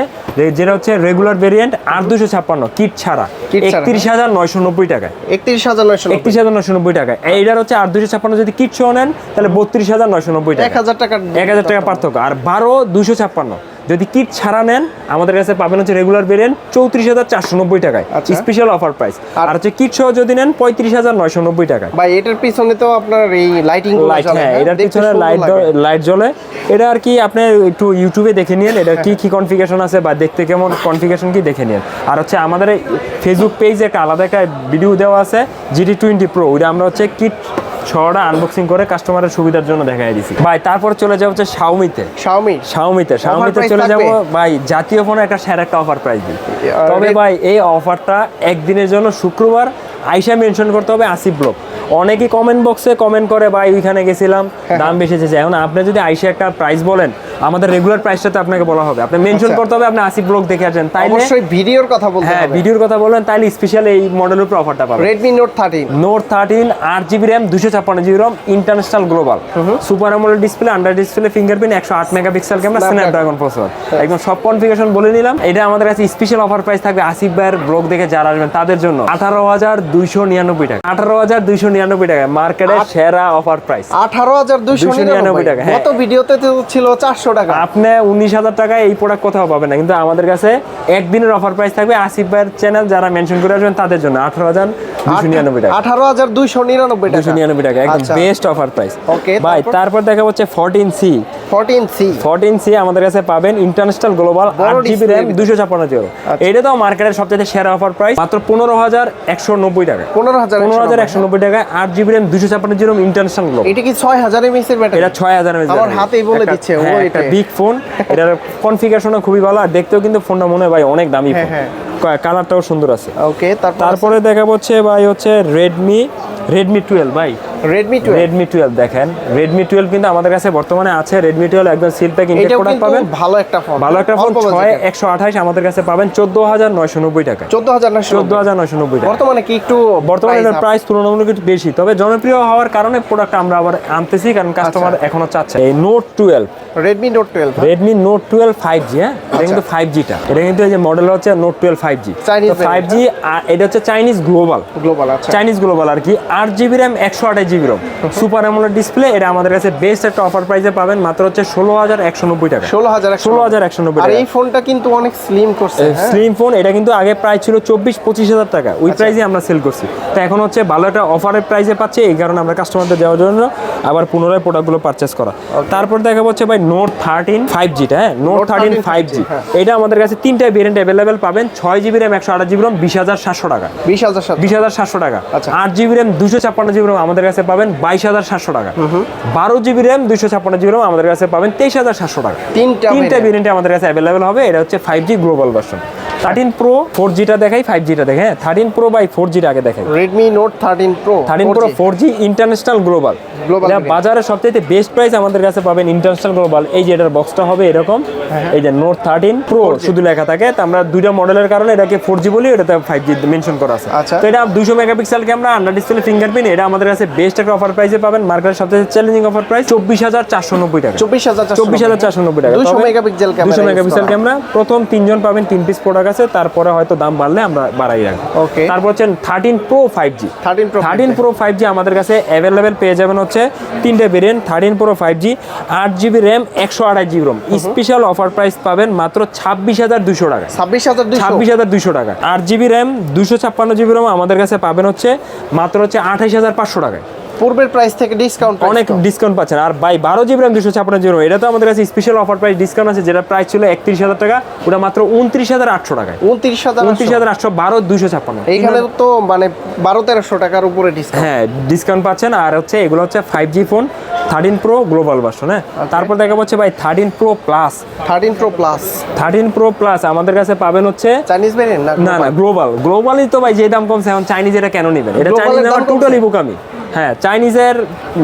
যেটা হচ্ছে রেগুলার ভেরিয়েন্ট আট দুশো ছাপ্পান্ন কিট ছাড়া। একত্রিশ হাজার নয়শো নব্বই টাকায়। একত্রিশ হাজার নয়শো একত্রিশ হাজার নয়শো নব্বই টাকায়। এইটার হচ্ছে আট দুশো ছাপ্পান্ন যদি কিট সহ নেন তাহলে বত্রিশ হাজার নয়শো নব্বই টাকা এক হাজার টাকার এক হাজার টাকা পার্থক্য। আর বারো দুশো ছাপ্পান্ন। যদি কিট ছাড়া নেন আমাদের কাছে পাবেন হচ্ছে রেগুলার ভেরিয়েন্ট চৌত্রিশ হাজার চারশো নব্বই টাকায়। স্পেশাল অফার প্রাইস আর- হচ্ছে কিট সহ যদি নেন পঁয়ত্রিশ হাজার নয়শো নব্বই টাকায়। ভাই এটার পিছনে তো আপনার এই লাইটিং লাইট হ্যাঁ এটার পিছনে লাইট লাইট জ্বলে এটা আর কি আপনি একটু ইউটিউবে দেখে নিন এটা কি কি কনফিগারেশন আছে বা দেখতে কেমন কনফিগারেশন কি দেখে নিন আর হচ্ছে আমাদের ফেসবুক পেজে একটা আলাদা একটা ভিডিও দেওয়া আছে জিটি টোয়েন্টি প্রো ওইটা আমরা হচ্ছে কিট ছটা আনবক্সিং করে কাস্টমারের সুবিধার জন্য দেখাই দিছি। ভাই তারপর চলে যাব হচ্ছে শাওমিতে শাওমি শাওমিতে শাওমিতে চলে যাব। ভাই জাতীয় ফোনে একটা সেরা একটা অফার প্রাইস দিই তবে ভাই এই অফারটা একদিনের জন্য শুক্রবার আইসা মেনশন করতে হবে আসিফ ব্লক। অনেকেই কমেন্ট বক্সে কমেন্ট করে ভাই ওইখানে গেছিলাম হ্যাঁ, দাম বেশি চেয়েছে এখন আপনি যদি আইসা একটা প্রাইস বলেন আমাদের রেগুলার প্রাইসটা আপনাকে বলা হবে। আপনি মেনশন আচ্ছা। করতে হবে আপনি আসিফ ব্লক দেখে আসেন। তাই অবশ্যই ভিডিওর কথা বলতে হ্যাঁ ভিডিওর কথা বলেন তাইলে স্পেশাল এই মডেলের উপর অফারটা পাবেন। Redmi note thirteen note thirteen আট জিবি র্যাম দুশো ছাপ্পান্ন GB ROM international global super AMOLED display under display fingerprint একশো আট মেগাপিক্সেল ক্যামেরা। স্ন্যাপড্রাগন প্রসেসর একদম সব কনফিগারেশন বলে নিলাম। এটা আমাদের কাছে স্পেশাল অফার প্রাইস থাকবে আসিফ ভাইয়ের ব্লগ দেখে যারা আসবেন তাদের জন্য। আঠারো হাজার দুইশো নিরানব্বই টাকা। আঠারো হাজার দুইশো নিরানব্বই টাকা। মার্কেটের সেরা অফার প্রাইস আঠারো হাজার দুইশো নিরানব্বই টাকা, হ্যাঁ। গত ভিডিওতে ছিল চারশো টাকা। আপনি উনিশ হাজার টাকায় এই প্রোডাক্ট কোথাও পাবেন না। কিন্তু আমাদের কাছে একদিনের অফার প্রাইস থাকবে। আসিফ ভাইয়ের চ্যানেল যারা মেনশন করে আসবেন তাদের জন্য আঠারো হাজার দুইশো নিরানব্বই টাকা। আঠারো হাজার দুইশো নিরানব্বই টাকা। নিরানব্বই টাকা। একদম। বেস্ট অফার প্রাইস Okay, ভাই তারপর? দেখা হচ্ছে fourteen C fourteen C fourteen C আমাদের কাছে পাবেন ইন্টারন্যাশনাল গ্লোবাল আট জিবি র্যাম দুশো ছাপ্পান্ন জিরো। আচ্ছা। এটা তো মার্কেটের সবচেয়ে সেরা অফার প্রাইস মাত্র পনেরো হাজার একশো নব্বই টাকা। পনেরো হাজার পনেরো হাজার একশো নব্বই টাকায় আট জিবি র্যাম দুশো ছাপ্পান্ন জিরো ইন্টারন্যাশনাল গ্লোব এটা কি ছয় হাজার এমএস এর ব্যাটারি এটা ছয় হাজার আমার হাতেই বলে দিচ্ছে, ও এটা। একটা বিগ ফোন এটার কনফিগারেশনও খুবই ভালো আর দেখতেও কিন্তু ফোনটা মনে হয় ভাই অনেক দামি হ্যাঁ, ফোন হ্যাঁ। কালারটাও সুন্দর আছে। ওকে তারপরে দেখা হচ্ছে ভাই হচ্ছে রেডমি রেডমি টুয়েলভ ভাই। রেডমি টুয়েলভ রেডমি টুয়েলভ দেখেন। রেডমি টুয়েলভ কিন্তু আমাদের কাছে বর্তমানে আছে। রেডমি টুয়েলভ একদম সিল প্যাক ইনটেক প্রোডাক্ট পাবেন। ভালো একটা ফোন ভালো একটা ফোন ছয় একশো আঠাশ আমাদের কাছে পাবেন চোদ্দ হাজার নয়শো নব্বই টাকা। চোদ্দ হাজার নয়শো চোদ্দ হাজার নয়শো নব্বই টাকা। বর্তমানে কি একটু বর্তমানে up? প্রাইস তুলনামূলক একটু বেশি। তবে জনপ্রিয় হওয়ার কারণে প্রোডাক্ট আমরা আবার আনতেছি কারণ কাস্টমার এখনও চাচ্ছে। এই note twelve Redmi note twelve Redmi note twelve five G হ্যাঁ? এটা কিন্তু ফাইভ জিটা এটা কিন্তু এই যে মডেল হচ্ছে note twelve five G Chinese five G এটা হচ্ছে চাইনিজ গ্লোবাল গ্লোবাল আচ্ছা। চাইনিজ গ্লোবাল আর কি। আট জিবি র্যাম একশো আঠাশ GB ROM super AMOLED display এটা আমাদের কাছে বেস্ট একটা অফার প্রাইসে পাবেন মাত্র হচ্ছে ষোলো হাজার একশো নব্বই টাকা। ষোলো হাজার ষোলো হাজার একশো নব্বই আর এই ফোনটা কিন্তু অনেক স্লিম করছে হ্যাঁ? স্লিম ফোন এটা কিন্তু আগে প্রাইস ছিল চব্বিশ পঁচিশ হাজার টাকা। ওই প্রাইসে আমরা সেল করছি। তো এখন হচ্ছে ভালো একটা অফারের প্রাইসে পাচ্ছে এই কারণে আমরা কাস্টমারদের দেওয়ার জন্য আবার পুনরায় প্রোডাক্টগুলো পারচেস করা। তারপর দেখা হচ্ছে ভাই নোট থার্টিন ফাইভ জিটা হ্যাঁ? নোট থার্টিন ফাইভ জি 5G, হ্যাঁ। এটা আমাদের কাছে তিনটা ভেরিয়েন্ট অ্যাভেলেবেল পাবেন ছয় জিবি র্যাম একশো আঠাশ জিবি রম বিশ হাজার সাতশো টাকা। বিশ হাজার বিশ হাজার সাতশো টাকা। আচ্ছা। আট জিবি র্যাম দুশো ছাপ্পান্ন জিবি রম আমাদের কাছে পাবেন বাইশ হাজার সাতশো টাকা। বারো জিবি র্যাম দুইশো ছাপ্পান্ন জিবি র্যাম আমাদের কাছে পাবেন তেইশ হাজার সাতশো টাকা। তিনটা তিনটা। ভেরিয়েন্টে আমাদের কাছে অ্যাভেলেবেল হবে এটা হচ্ছে five G global version thirteen Pro four জিটা দেখাই ফাইভ জিটা দেখে হ্যাঁ থার্টিন প্রো বাই ফোর জিটা আগে দেখাই। Redmi note thirteen Pro thirteen Pro four G international global. বাজারে সবচেয়ে বেস্ট প্রাইস আমাদের কাছে পাবেন ইন্টারন্যাশনাল গ্লোবাল এই যে এটার বক্সটা হবে এরকম। হ্যাঁ, এই যে নোট থার্টিন প্রো শুধু লেখা থাকে তো আমরা দুইটা মডেলের কারণে এটাকে ফোর জি বলি এটাতে ফাইভ জি মেনশন করা আছে। আচ্ছা। তো এটা দুশো megapixel camera under display fingerprint এটা আমাদের কাছে বেস্ট একটা অফার প্রাইসে পাবেন। মার্কেটের সবচেয়ে চ্যালেঞ্জিং অফার প্রাইস চব্বিশ হাজার চারশো নব্বই টাকা। চব্বিশ হাজার চব্বিশ হাজার চারশো নব্বই টাকা। দুশো মেগাপিক্সেল ক্যামেরা প্রথম তিনজন পাবেন তিন পিস প্রোডাক্ট আছে তারপরে হয়তো দাম বাড়লে আমরা বাড়াই রাখব। Okay. তারপর হচ্ছে thirteen Pro five G thirteen Pro thirteen Pro five G আমাদের কাছে অ্যাভেলেবেল পেয়ে যাবেন হচ্ছে তিনটে variant thirteen Pro five G আট জিবি র্যাম একশো আঠাশ GB ROM special offer price পাবেন মাত্র ছাব্বিশ হাজার দুশো টাকা। ছাব্বিশ হাজার ছাব্বিশ হাজার দুশো টাকা। আট জিবি র্যাম দুশো ছাপ্পান্ন জিবি রোম আমাদের কাছে পাবেন হচ্ছে মাত্র হচ্ছে আঠাইশ হাজার পাঁচশো টাকায়। পূর্বের প্রাইস থেকে ডিসকাউন্ট অনেক ডিসকাউন্ট পাচ্ছেন। আর বাই বারো জিবি র্যাম দুশো ছাপ্পান্ন জিবি এটা তো আমাদের কাছে স্পেশাল অফার প্রাইস ডিসকাউন্ট আছে যেটা প্রাইস ছিল একত্রিশ হাজার টাকা। ওটা মাত্র উনত্রিশ হাজার আটশো টাকায়। উনত্রিশ হাজার উনত্রিশ হাজার আটশো বারো দুশো ছাপ্পান্ন। এইখানে তো মানে বারো তেরোশো টাকার উপরে ডিসকাউন্ট হ্যাঁ ডিসকাউন্ট পাচ্ছেন। আর হচ্ছে এগুলো হচ্ছে five G phone thirteen Pro global version হ্যাঁ? তারপর দেখা যাচ্ছে ভাই thirteen Pro plus thirteen Pro plus thirteen Pro plus আমাদের কাছে পাবেন হচ্ছে চাইনিজ ভেরিয়েন্ট না না গ্লোবাল গ্লোবালই তো ভাই যে দাম কমছে এখন চাইনিজ এটা কেন নেবেন? এটা চাইনিজ টোটালি বোকামি। হ্যাঁ চাইনিজের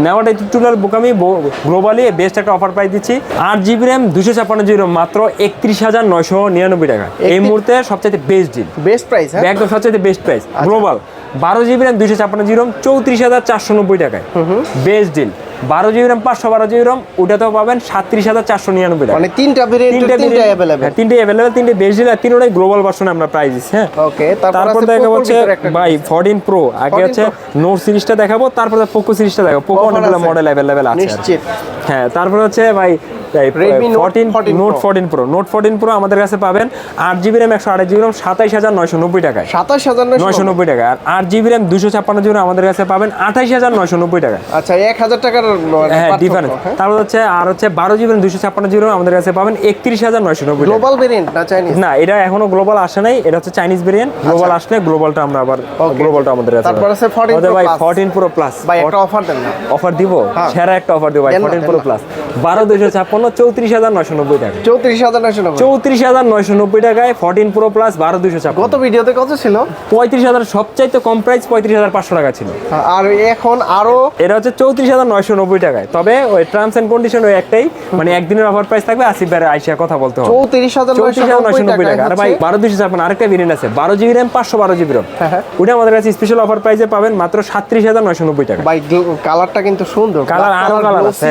নেওয়াটা টোটাল আমি গ্লোবালি বেস্ট একটা অফার পাই দিচ্ছি। আট জিবি র্যাম দুশো ছাপ্পান্ন জিবি র্যাম মাত্র একত্রিশ হাজার নয়শো নিরানব্বই টাকা। এই মুহূর্তে সবচেয়ে বেস্ট ডিল বেস্ট প্রাইস হ্যাঁ? একদম সবচেয়ে বেস্ট প্রাইস। গ্লোবাল বারো জিবি র্যাম দুশো ছাপ্পান্ন জিবি র্যাম চৌত্রিশ হাজার চারশো নব্বই টাকায়। বেস্ট ডিল বারো জিবি র্যাম পাঁচশো বারো জিবি রম ওটাতেও পাবেন সাতত্রিশ হাজার চারশো নিরানব্বই মানে তিনটা তিনটে তিনটা হ্যাঁ, অ্যাভেলেবেল তিনটে বেস্ট ডিল আর তিনটাই গ্লোবাল ভার্সনে আমরা প্রাইস দিচ্ছি হ্যাঁ। ওকে তারপর দেখা হচ্ছে ভাই ফোরটিন প্রো আগে হচ্ছে নোট সিরিজটা দেখাবো তারপরে পোকো সিরিজটা দেখাবো। পোকো অনেকগুলো মডেল অ্যাভেলেবেল আছে হ্যাঁ তারপর হচ্ছে ভাই Redmi Note fourteen 14 note. Fourteen Pro note fourteen Pro আমাদের কাছে পাবেন আট জিবি র্যাম একশো আঠাশ জিবি র্যাম সাতাইশ হাজার নয়শো নব্বই টাকায়। সাতাশ হাজার নয়শো নব্বই। টাকা আর আট জিবি র্যাম দুশো ছাপ্পান্ন জিবি আমাদের কাছে পাবেন আঠাইশ হাজার নয়শো নব্বই টাকা আচ্ছা এক হাজার টাকার হ্যাঁ ডিফারেন্স হ্যাঁ? তারপর হচ্ছে আর হচ্ছে বারো জিবি দুশো ছাপ্পান্ন জিবি আমাদের কাছে পাবেন একত্রিশ হাজার নয়শো নব্বই গ্লোবাল ভেরিয়েন্ট না চাইনিজ না এটা এখনও গ্লোবাল আসে নাই এটা হচ্ছে চাইনিজ ভেরিয়েন্ট গ্লোবাল আসলে গ্লোবালটা আমরা আবার গ্লোবালটা আমাদের কাছে তারপর আছে 14 ভাই Plus। ফোরটিন প্রো প্লাস ভাই একটা অফার দেন না। অফার দিব? হ্যাঁ। সেরা একটা অফার দিব ভাই দেন না, ফোরটিন দেন প্রো প্লাস বারো দুশো ছাপ্পান্ন চৌত্রিশ হাজার নয়শো নব্বই টাকা। চৌত্রিশ হাজার নয়শো নব্বই। চৌত্রিশ হাজার নয়শো নব্বই টাকায় ফোরটিন প্রো প্লাস বারো দুশো ছাপ্পান্ন। গত ভিডিওতে কত ছিল? পঁয়ত্রিশ হাজার সবচাইতে কম প্রাইস পঁয়ত্রিশ হাজার পাঁচশো টাকা ছিল। আর এখন আরও এটা হচ্ছে চৌত্রিশ হাজার নয়শো নব্বই টাকায়। তবে ওই টার্মস এন্ড কন্ডিশন ওই একটাই মানে একদিনের অফার প্রাইস থাকবে আসিফ ভাইয়ের আইসিয়া কথা বলতে হবে। চৌত্রিশ হাজার নয়শো নব্বই টাকা। আর ভাই বারো দুশো আরেকটা ভেরিয়েন্ট আছে বারো জিবি র্যাম পাঁচশো বারো জিবি র্যাম হ্যাঁ, হ্যাঁ। ওটা আমাদের কাছে স্পেশাল অফার প্রাইসে পাবেন মাত্র হাজার নয়শো নব্বই টাকা। ভাই কালারটা কিন্তু সুন্দর কালার আরও কালার আছে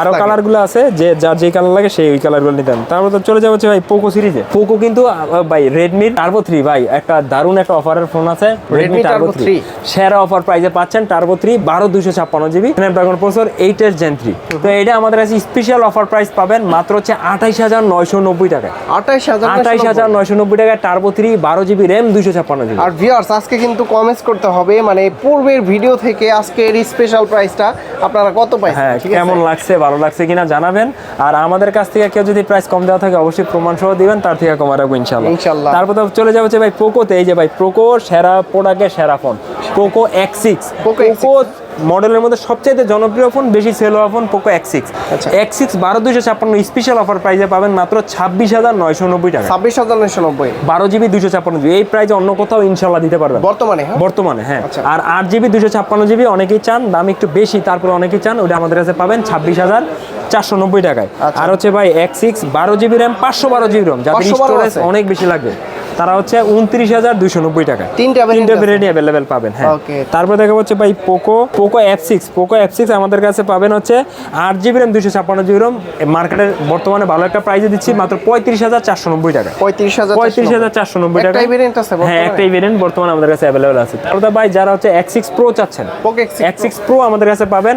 আরও কালারগুলো আছে যে যার যে কালার লাগে সেই ওই কালারগুলো নিতেন তারপর তো চলে যাব ভাই পোকো সিরিজে পোকো কিন্তু ভাই রেডমি টার্বো থ্রি ভাই একটা দারুণ একটা অফারের ফোন আছে রেডমি টার্বো থ্রি 3 সেরা অফার প্রাইসে পাচ্ছেন টার্বো থ্রি বারো দুশো ছাপ্পান্ন জিবি। স্ন্যাপড্রাগন প্রসেসর এইট এর জেন থ্রি তো এটা আমাদের কাছে স্পেশাল অফার প্রাইস পাবেন মাত্র হচ্ছে আঠাইশ হাজার নয়শো নব্বই টাকায়। আঠাইশ হাজার আঠাইশ হাজার নয়শো নব্বই টাকায় টার্বো থ্রি বারো জিবি র্যাম দুশো ছাপ্পান্ন জিবি আর ভিউয়ার্স আজকে কিন্তু কমেন্টস করতে হবে মানে পূর্বের ভিডিও থেকে আজকে আজকের স্পেশাল প্রাইসটা আপনারা কত পাইছেন হ্যাঁ কেমন লাগছে ভালো লাগছে কিনা জানাবেন। আর আমাদের কাছ থেকে কেউ যদি প্রাইস কম দেওয়া থাকে অবশ্যই প্রমাণ সহ দিবেন তার থেকে কমা রাখব ইনশাল্লাহ ইনশাল্লাহ। তারপর তো চলে যাবে ভাই পোকোতে এই যে ভাই পোকো সেরা প্রোডাক্টের সেরা phone Poco X six Poco X6 Poco মডেলের মধ্যে সবচেয়ে জনপ্রিয় ফোন বেশি সেল হওয়া phone Poco X six. X six বারো দুশো ছাপ্পান্ন স্পেশাল অফার প্রাইসে পাবেন মাত্র ছাব্বিশ হাজার নয়শো নব্বই টাকা। ছাব্বিশ হাজার নয়শো নব্বই। বারো জিবি দুশো ছাপ্পান্ন জিবি এই প্রাইসে অন্য কোথাও ইনশাল্লাহ দিতে পারবেন। বর্তমানে হ্যাঁ? বর্তমানে হ্যাঁ। আচ্ছা। আর আট জিবি দুশো ছাপ্পান্ন জিবি অনেকেই চান দাম একটু বেশি তারপরে অনেকেই চান ওটা আমাদের কাছে পাবেন ছাব্বিশ হাজার চারশো নব্বই টাকায়। আচ্ছা। আর হচ্ছে ভাই এক সিক্স বারো জিবি র্যাম পাঁচশো বারো জিবি র্যাম যাদের 512 স্টোরেজ অনেক বেশি লাগবে। তারা হচ্ছে উনত্রিশ হাজার দুশো নব্বই টাকা। তিনটা আছে? অ্যাভেলেবেল পাবেন হ্যাঁ। তারপর দেখা হচ্ছে ভাই Poco Poco F six Poco F six আমাদের কাছে পাবেন হচ্ছে আট জিবি র্যাম দুশো ছাপ্পান্ন জিবি র্যাম মার্কেটের বর্তমানে ভালো একটা প্রাইজে দিচ্ছি মাত্র পঁয়ত্রিশ হাজার চারশো নব্বই টাকা। পঁয়ত্রিশ হাজার পঁয়ত্রিশ হাজার চারশো নব্বই টাকা ভেরিয়েন্ট আছে হ্যাঁ একটাই ভেরিয়েন্ট বর্তমানে আমাদের কাছে অ্যাভেলেবল আছে। তারপরে ভাই যারা হচ্ছে এক্স সিক্স প্রো চাচ্ছেন Poco X6 X six Pro আমাদের কাছে পাবেন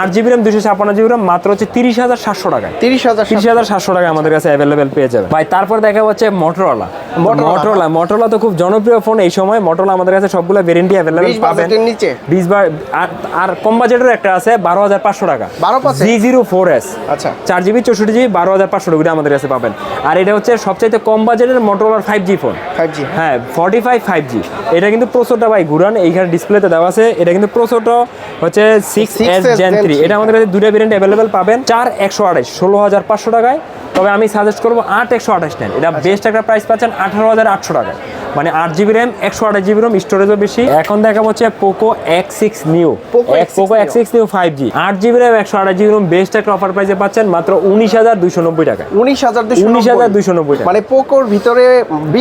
আট জিবি র্যাম দুশো ছাপ্পান্ন জিবি র্যাম মাত্র হচ্ছে তিরিশ হাজার সাতশো টাকা তিরিশ হাজার তিরিশ হাজার সাতশো টাকা আমাদের কাছে অ্যাভেলেবেল পেয়ে যাবে ভাই তারপর দেখা হচ্ছে মোটরওয়ালা। মোটরোলা মোটরোলা তো খুব জনপ্রিয় ফোন এই সময়। মোটরোলা আমাদের কাছে সবগুলো ভেরিয়েন্টই বিশ পাবেন। বাজেটের নিচে। বিশ বার আর কম বাজেটের একটা আছে বারো হাজার পাঁচশো টাকা। 12 জি জিরো আচ্ছা। চার জিবি চৌষট্টি জিবি বারো হাজার পাঁচশো টাকা আমাদের কাছে পাবেন। আর এটা হচ্ছে সবচাইতে কম বাজেটের মোটরোলার five G phone five G হ্যাঁ ফর্টি ফাইভ ফাইভ জি এটা কিন্তু প্রসেসরটা ভাই ঘুরান এইখানে ডিসপ্লেতে দেওয়া আছে। এটা কিন্তু প্রসেসরটা হচ্ছে six 6S S Gen Gen three 3 এটা আমাদের কাছে দুটো ভেরিয়েন্ট অ্যাভেলেবেল পাবেন। চার একশো আঠাশ ষোলো হাজার পাঁচশো টাকায়। তবে আমি সাজেস্ট করব আট একশো আঠাশ নেন। এটা বেস্ট একটা প্রাইস পাচ্ছেন আঠারো হাজার আটশো টাকায়। মানে আট জিবি র্যাম একশো আঠাশ জিবি র্যাম স্টোরেজও বেশি। এখন দেখা হচ্ছে Poco X six new Poco X6 Poco X six new five G আট জিবি র্যাম একশো আঠাশ জিবি র্যাম বেস্ট একটা অফার প্রাইসে পাচ্ছেন মাত্র উনিশ হাজার দুশো নব্বই টাকা উনিশ হাজার উনিশ হাজার দুশো নব্বই টাকা মানে পোকোর ভিতরে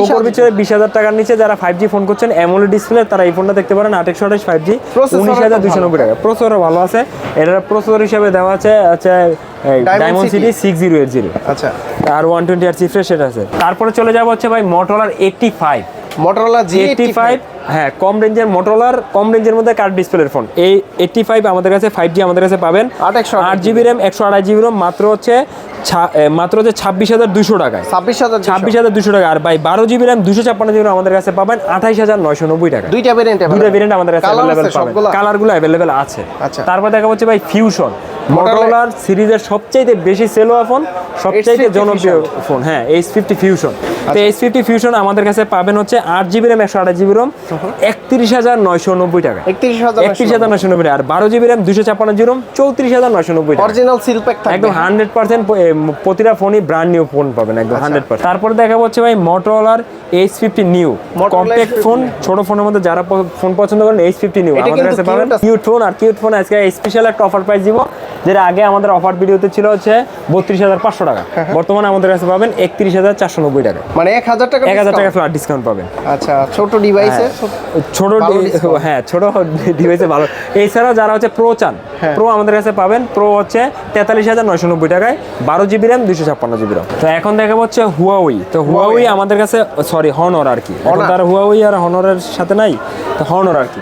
পোকোর ভিতরে বিশ হাজার টাকার নিচে যারা ফাইভ জি ফোন করছেন অ্যামোলেড ডিসপ্লে তারা এই ফোনটা দেখতে পারেন আট একশো আঠাশ ফাইভ জি উনিশ হাজার দুশো নব্বই টাকা প্রসেসরও ভালো আছে। এটার প্রসেসর হিসাবে দেওয়া আছে হচ্ছে diamond City। City six zero eight zero আচ্ছা। আর ওয়ান টোয়েন্টি আর চিফ্রেশ সেটা আছে। তারপরে চলে যাব হচ্ছে ভাই মোটরলার এইটটি ফাইভ মোটরলার জি এইটটি ফাইভ হ্যাঁ কম রেঞ্জের মোটরলার কম রেঞ্জের মধ্যে কার্ড ডিসপ্লের ফোন এই এইটটি ফাইভ আমাদের কাছে ফাইভ জি আমাদের কাছে পাবেন। আট একশো আট জিবি র্যাম একশো আড়াই জিবি র্যাম মাত্র হচ্ছে মাত্র হচ্ছে ছাব্বিশ হাজার দুশো টাকায়। ছাব্বিশ হাজার ছাব্বিশ হাজার দুশো টাকা আর ভাই বারো জিবি র্যাম দুশো ছাপ্পান্ন জিবি আমাদের কাছে পাবেন আঠাইশ হাজার নয়শো নব্বই টাকা দুইটা ভেরিয়েন্ট দুটো ভেরিয়েন্ট আমাদের কাছে অ্যাভেলেবেল পাবেন। কালারগুলো অ্যাভেলেবেল আছে। আচ্ছা। তারপর দেখা হচ্ছে ভাই ফিউশন মোটরোলার সিরিজের সবচাইতে বেশি সেল হওয়া ফোন সবচাইতে H50 জনপ্রিয় ফোন হ্যাঁ এইচ ফিফটি ফিউশন তো এইচ ফিফটি ফিউশন আমাদের কাছে পাবেন হচ্ছে আট জিবি র্যাম একশো আঠাশ জিবি র্যাম একত্রিশ হাজার নয়শো নব্বই টাকা। একত্রিশ হাজার একত্রিশ হাজার নয়শো নব্বই আর বারো জিবি র্যাম দুশো ছাপ্পান্ন র্যাম চৌত্রিশ হাজার নয়শো নব্বই অরিজিনাল সিল প্যাক একদম হান্ড্রেড পার্সেন্ট প্রতিটা ফোনই ব্র্যান্ড নিউ ফোন পাবেন একদম আচ্ছা। Hundred percent. তারপর দেখা হচ্ছে ভাই মোটরোলার H fifty new compact phone ছোট ফোনের মধ্যে যারা ফোন পছন্দ করেন এইচ ফিফটি নিউ আমাদের কাছে পাবেন। কিউট ফোন আর কিউট ফোন আজকে স্পেশাল একটা অফার প্রাইস দিব যেটা আগে আমাদের অফার ভিডিওতে ছিল হচ্ছে বত্রিশ হাজার পাঁচশো টাকা। বর্তমানে আমাদের কাছে পাবেন একত্রিশ হাজার চারশো নব্বই টাকা। মানে এক হাজার টাকা এক হাজার টাকা ফ্ল্যাট ডিসকাউন্ট পাবেন। আচ্ছা ছোট ডিভাইসে ছোট হ্যাঁ ছোট ডিভাইসে ভালো। যারা হচ্ছে প্রো চান হ্যাঁ। প্রো আমাদের কাছে পাবেন। প্রো হচ্ছে তেতাল্লিশ হাজার নয়শো নব্বই টাকায় বারো জিবি র্যাম দুশো ছাপ্পান্ন জিবি র্যাম তো এখন দেখাবো হচ্ছে তো আমাদের কাছে সরি হনর আর কি। তার আর হনরের সাথে নাই তো হনর আর কি।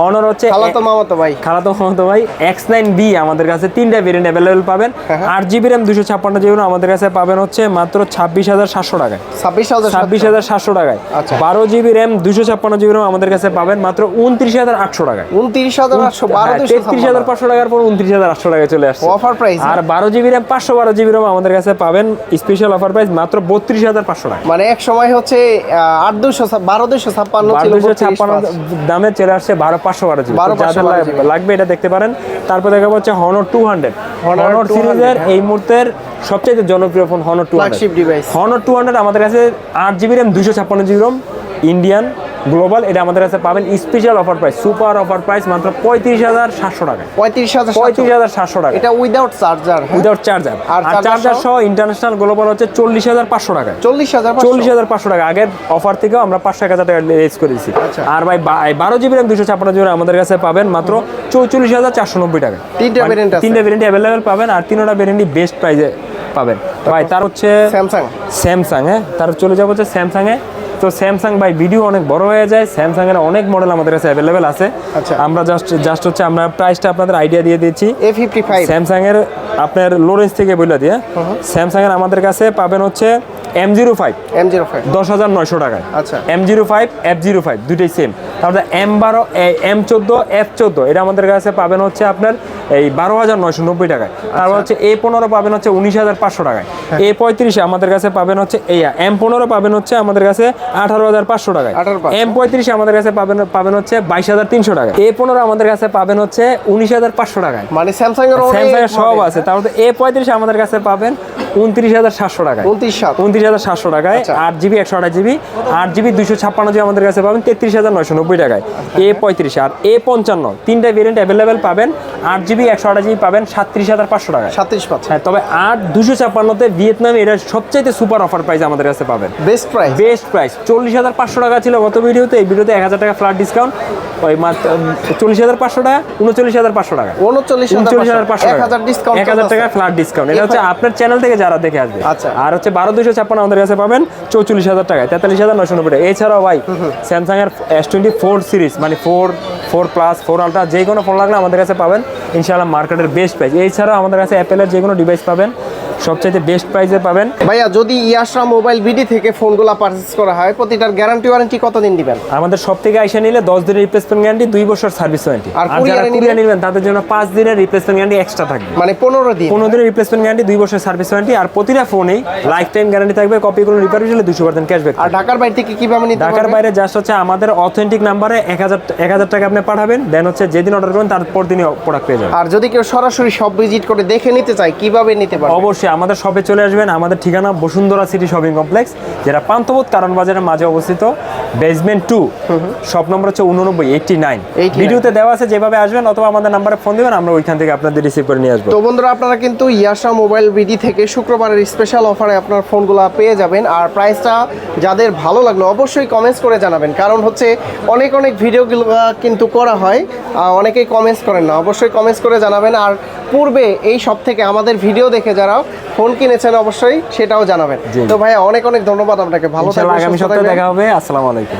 হনর হচ্ছে খালাতো মামাতো ভাই। খালাতো মামাতো ভাই। এক্স নাইন বি আমাদের কাছে তিনটা ভেরিয়েন্ট অ্যাভেলেবেল পাবেন। হ্যাঁ, হ্যাঁ। আট জিবি র্যাম দুশো ছাপ্পান্ন জিবি আমাদের কাছে পাবেন হচ্ছে মাত্র ছাব্বিশ হাজার সাতশো টাকায়। ছাব্বিশ হাজার ছাব্বিশ হাজার সাতশো টাকায়। আচ্ছা। বারো জিবি র্যাম দুশো ছাপ্পান্ন জিবি র্যাম আমাদের কাছে পাবেন মাত্র উনত্রিশ হাজার আটশো টাকায়। উনত্রিশ হাজার আটশো বারো হ্যাঁ, তেত্রিশ হাজার পাঁচশো টাকার পর উনত্রিশ হাজার আটশো টাকায় চলে আসছে। অফার প্রাইস আর বারো জিবি র্যাম পাঁচশো বারো জিবি র্যাম আমাদের কাছে পাবেন। স্পেশাল অফার প্রাইস মাত্র বত্রিশ হাজার পাঁচশো টাকা মানে এক সময় হচ্ছে আট দুশো বারো দুশো ছাপ্পান্ন 32 ছাপ্পান্ন দামে চলে আসছে বারো পাঁচশো বারো জিবি। 12 যাদের 512 লাগ- জিবি। লাগবে এটা দেখতে পারেন। তারপর দেখা হচ্ছে হনর টু হান্ড্রেড হনর 200, সিরিজের হ্যাঁ। এই মুহূর্তের সবচেয়ে জনপ্রিয় phone Honor two device। Honor two hundred আমাদের কাছে আট জিবি র্যাম দুশো ছাপ্পান্ন জিবি রম ইন্ডিয়ান গ্লোবাল এটা আমাদের কাছে পাবেন special offer price super offer price মাত্র পঁয়ত্রিশ হাজার সাতশো টাকা। পঁয়ত্রিশ হাজার পঁয়ত্রিশ হাজার সাতশো টাকা। এটা উইদাউট চার্জার উইদাউট চার্জার আর চার্জার সহ? ইন্টারন্যাশনাল গ্লোবাল হচ্ছে চল্লিশ হাজার পাঁচশো টাকা। চল্লিশ হাজার চল্লিশ হাজার পাঁচশো টাকা। আগের অফার থেকেও আমরা পাঁচশো এক হাজার টাকা রেজ করেছি আচ্ছা। আর ভাই বারো জিবি র্যাম দুশো ছাপ্পান্ন জিবি আমাদের কাছে পাবেন মাত্র চৌচল্লিশ হাজার চারশো নব্বই টাকা। তিনটা মানে variant আছে। তিনটা ভেরিয়েন্ট অ্যাভেলেবেল পাবেন আর তিনটা ভেরিয়েন্টই বেস্ট প্রাইসে পাবেন। ভাই তার হচ্ছে স্যামসাং স্যামসাং হ্যাঁ? তার চলে যাব হচ্ছে স্যামসাংয়ে তো স্যামসাং ভাই ভিডিও অনেক বড় হয়ে যায়। স্যামসাং এর অনেক মডেল আমাদের কাছে অ্যাভেলেবেল আছে। আচ্ছা। আমরা জাস্ট জাস্ট হচ্ছে আমরা প্রাইসটা আপনাদের আইডিয়া দিয়ে দিচ্ছি। এ ফিফটি ফাইভ স্যামসাং এর আপনার লোরেন্স থেকে বইলা দিয়ে স্যামসাং এর আমাদের কাছে পাবেন হচ্ছে M zero five M zero five দশ হাজার নয়শো টাকায়। আচ্ছা। M zero five F zero five দুটোই সেম তারপরে এম বারো এম চোদ্দ এফ চোদ্দ এটা আমাদের কাছে পাবেন হচ্ছে আপনার এই বারো হাজার নয়শো নব্বই টাকায়। তারপর হচ্ছে এ পনেরো পাবেন হচ্ছে উনিশ হাজার পাঁচশো টাকায়। এ পঁয়ত্রিশে আমাদের কাছে পাবেন হচ্ছে এই এম পনেরো পাবেন হচ্ছে আমাদের কাছে আঠারো হাজার পাঁচশো টাকায়। এম পঁয়ত্রিশে আমাদের কাছে পাবেন পাবেন হচ্ছে বাইশ হাজার তিনশো টাকা এ পনেরো আমাদের কাছে পাবেন হচ্ছে উনিশ হাজার পাঁচশো টাকায়। মানে স্যামসাং এর স্যামসাং এর সব আছে। তারপরে এ পঁয়ত্রিশে আমাদের কাছে পাবেন উনত্রিশ হাজার সাতশো টাকায়। উনত্রিশ উনত্রিশ হাজার সাতশো টাকায় আচ্ছা। আট জিবি একশো আঠাশ জিবি আট জিবি দুশো ছাপ্পান্ন জিবি আমাদের কাছে পাবেন তেত্রিশ হাজার নয়শো নব্বই টাকায়। এ পঁয়ত্রিশ আর এ পঞ্চান্ন তিনটা ভেরিয়েন্ট অ্যাভেলেবেল পাবেন। আট জিবি একশো আঠাশ জিবি পাবেন সাতত্রিশ হাজার পাঁচশো টাকা সাতত্রিশ পাঁচ হ্যাঁ তবে আট দুশো ছাপ্পান্নতে ভিয়েতনাম এটা সবচাইতে সুপার অফার প্রাইস আমাদের কাছে পাবেন। বেস্ট প্রাইস বেস্ট প্রাইস চল্লিশ হাজার পাঁচশো টাকা ছিল গত ভিডিওতে এই ভিডিওতে এক হাজার টাকা ফ্ল্যাট ডিসকাউন্ট ওই মাত্র চল্লিশ হাজার পাঁচশো টাকা উনচল্লিশ হাজার পাঁচশো টাকা। উনচল্লিশ উনচল্লিশ হাজার পাঁচশো ডিসকাউন্ট এক হাজার টাকা ফ্ল্যাট ডিসকাউন্ট এটা হচ্ছে আপনার চ্যানেল থেকে যারা দেখে আসবে। আচ্ছা। আর হচ্ছে বারো দুশো ছাপ্পান্ন আমাদের কাছে পাবেন চৌচল্লিশ হাজার টাকায় তেতাল্লিশ হাজার নশো নব্বই টাকা। এছাড়াও ভাই স্যামসাং এর এস টোয়েন্টি ফোর সিরিজ মানে four four plus, four ultra যে কোনো ফোন লাগলে আমাদের কাছে পাবেন। ইনশাআল্লাহ মার্কেটের বেস্ট প্রাইস এছাড়াও আমাদের কাছে অ্যাপেলের যে কোনো ডিভাইস পাবেন। সবচাইতে বেস্ট প্রাইসে পাবেন। ভাইয়া যদি ইয়াশরা মোবাইল বিডি থেকে ফোনগুলো পারচেজ করা হয় প্রতিটার গ্যারান্টি ওয়ারেন্টি কতদিন দিবেন? আমাদের সব থেকে আইসা নিলে দশ দিনের রিপ্লেসমেন্ট গ্যারান্টি দুই বছর সার্ভিস ওয়ারেন্টি আর আর যারা কুরিয়ার নেবেন তাদের জন্য পাঁচ দিনের রিপ্লেসমেন্ট গ্যারান্টি এক্সট্রা থাকবে। মানে পনেরো দিন। পনেরো দিনের রিপ্লেসমেন্ট গ্যারান্টি দুই বছর সার্ভিস ওয়ারেন্টি আর প্রতিটা ফোনেই লাইফ টাইম গ্যারান্টি থাকবে কপি কোনো রিপেয়ার হলে দুশো পার্সেন্ট ক্যাশব্যাক আর ঢাকার বাইরে থেকে কীভাবে নিতে ঢাকার বাইরে জাস্ট হচ্ছে আমাদের অথেন্টিক নাম্বারে এক হাজার এক হাজার টাকা আপনি পাঠাবেন দেন হচ্ছে যেদিন অর্ডার করবেন তারপর দিনই প্রোডাক্ট পেয়ে যাবেন। আর যদি কেউ সরাসরি সব ভিজিট করে দেখে নিতে চায় কীভাবে নিতে পারবে? অবশ্যই আমাদের শপে চলে আসবেন। আমাদের ঠিকানা বসুন্ধরা সিটি শপিং কমপ্লেক্স যেটা পান্থবোধ কারণ বাজারের মাঝে অবস্থিত বেসমেন্ট টু শপ নম্বর হচ্ছে উননব্বই এইটটি নাইন 89 ভিডিওতে দেওয়া আছে যেভাবে আসবেন অথবা আমাদের নাম্বারে ফোন দেবেন আমরা ওইখান থেকে আপনাদের রিসিভ করে নিয়ে আসব। তো বন্ধুরা আপনারা কিন্তু ইয়াশা মোবাইল বিডি থেকে শুক্রবারের স্পেশাল অফারে আপনার ফোনগুলো পেয়ে যাবেন। আর প্রাইসটা যাদের ভালো লাগল অবশ্যই কমেন্টস করে জানাবেন। কারণ হচ্ছে অনেক অনেক ভিডিওগুলো কিন্তু করা হয়। অনেকেই কমেন্টস করেন না। অবশ্যই কমেন্টস করে জানাবেন। আর পূর্বে এই সব থেকে আমাদের ভিডিও দেখে যারা ফোন কিনেছেন অবশ্যই সেটাও জানাবেন। তো ভাইয়া অনেক অনেক ধন্যবাদ আপনাকে। ভালো থাকবেন আগামী সপ্তাহে দেখা হবে। আসসালামু আলাইকুম।